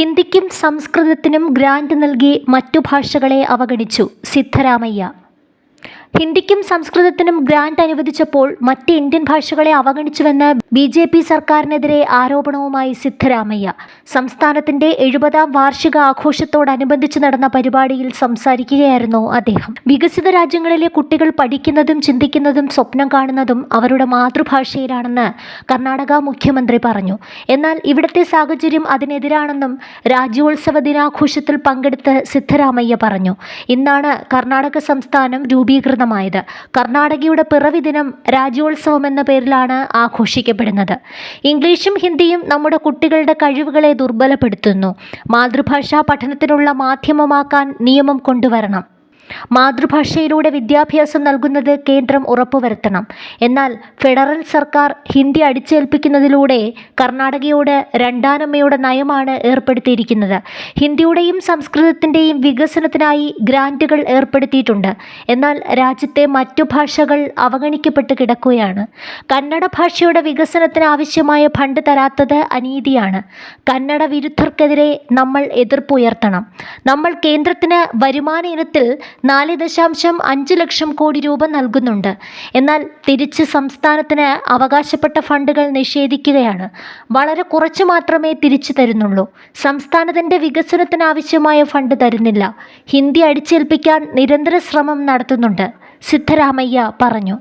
ഹിന്ദിക്കും സംസ്കൃതത്തിനും grand നൽകി മറ്റു ഭാഷകളെ അവഗണിച്ചു സിദ്ധരാമയ്യ. ഹിന്ദിക്കും സംസ്കൃതത്തിനും ഗ്രാൻഡ് അനുവദിച്ചപ്പോൾ മറ്റ് ഇന്ത്യൻ ഭാഷകളെ അവഗണിച്ചുവെന്ന് ബി ജെ പി സർക്കാരിനെതിരെ ആരോപണവുമായി സിദ്ധരാമയ്യ. സംസ്ഥാനത്തിന്റെ എഴുപതാം വാർഷിക ആഘോഷത്തോടനുബന്ധിച്ച് നടന്ന പരിപാടിയിൽ സംസാരിക്കുകയായിരുന്നു അദ്ദേഹം. വികസിത രാജ്യങ്ങളിലെ കുട്ടികൾ പഠിക്കുന്നതും ചിന്തിക്കുന്നതും സ്വപ്നം കാണുന്നതും അവരുടെ മാതൃഭാഷയിലാണെന്ന് കർണാടക മുഖ്യമന്ത്രി പറഞ്ഞു. എന്നാൽ ഇവിടുത്തെ സാഹചര്യം അതിനെതിരാണെന്നും രാജ്യോത്സവ ദിനാഘോഷത്തിൽ പങ്കെടുത്ത് സിദ്ധരാമയ്യ പറഞ്ഞു. ഇന്നാണ് കർണാടക സംസ്ഥാനം രൂപീകൃതമായത്. കർണാടകയുടെ പിറവി ദിനം രാജ്യോത്സവം എന്ന പേരിലാണ് ആഘോഷിക്കപ്പെടുന്നത് ഇംഗ്ലീഷും ഹിന്ദിയും നമ്മുടെ കുട്ടികളുടെ കഴിവുകളെ ദുർബലപ്പെടുത്തുന്നു. മാതൃഭാഷാ പഠനത്തിനുള്ള മാധ്യമമാക്കാൻ നിയമം കൊണ്ടുവരണം. മാതൃഭാഷയിലൂടെ വിദ്യാഭ്യാസം നൽകുന്നത് കേന്ദ്രം ഉറപ്പുവരുത്തണം. എന്നാൽ ഫെഡറൽ സർക്കാർ ഹിന്ദി അടിച്ചേൽപ്പിക്കുന്നതിലൂടെ കർണാടകയോട് രണ്ടാനമ്മയുടെ നയമാണ് ഏർപ്പെടുത്തിയിരിക്കുന്നത്. ഹിന്ദിയുടെയും സംസ്കൃതത്തിന്റെയും വികസനത്തിനായി ഗ്രാന്റുകൾ ഏർപ്പെടുത്തിയിട്ടുണ്ട്. എന്നാൽ രാജ്യത്തെ മറ്റു ഭാഷകൾ അവഗണിക്കപ്പെട്ട് കിടക്കുകയാണ്. കന്നഡ ഭാഷയുടെ വികസനത്തിന് ആവശ്യമായ ഫണ്ട് തരാത്തത് അനീതിയാണ്. കന്നഡ വിരുദ്ധർക്കെതിരെ നമ്മൾ എതിർപ്പുയർത്തണം നമ്മൾ കേന്ദ്രത്തിന് വരുമാന ഇനത്തിൽ നാല് ദശാംശം അഞ്ച് ലക്ഷം കോടി രൂപ നൽകുന്നുണ്ട്. എന്നാൽ തിരിച്ച് സംസ്ഥാനത്തിന് അവകാശപ്പെട്ട ഫണ്ടുകൾ നിഷേധിക്കുകയാണ്. വളരെ കുറച്ച് മാത്രമേ തിരിച്ചു തരുന്നുള്ളൂ. സംസ്ഥാനത്തിന്റെ വികസനത്തിനാവശ്യമായ ഫണ്ട് തരുന്നില്ല. ഹിന്ദി അടിച്ചേൽപ്പിക്കാൻ നിരന്തര ശ്രമം നടത്തുന്നുണ്ട്. സിദ്ധരാമയ്യ പറഞ്ഞു.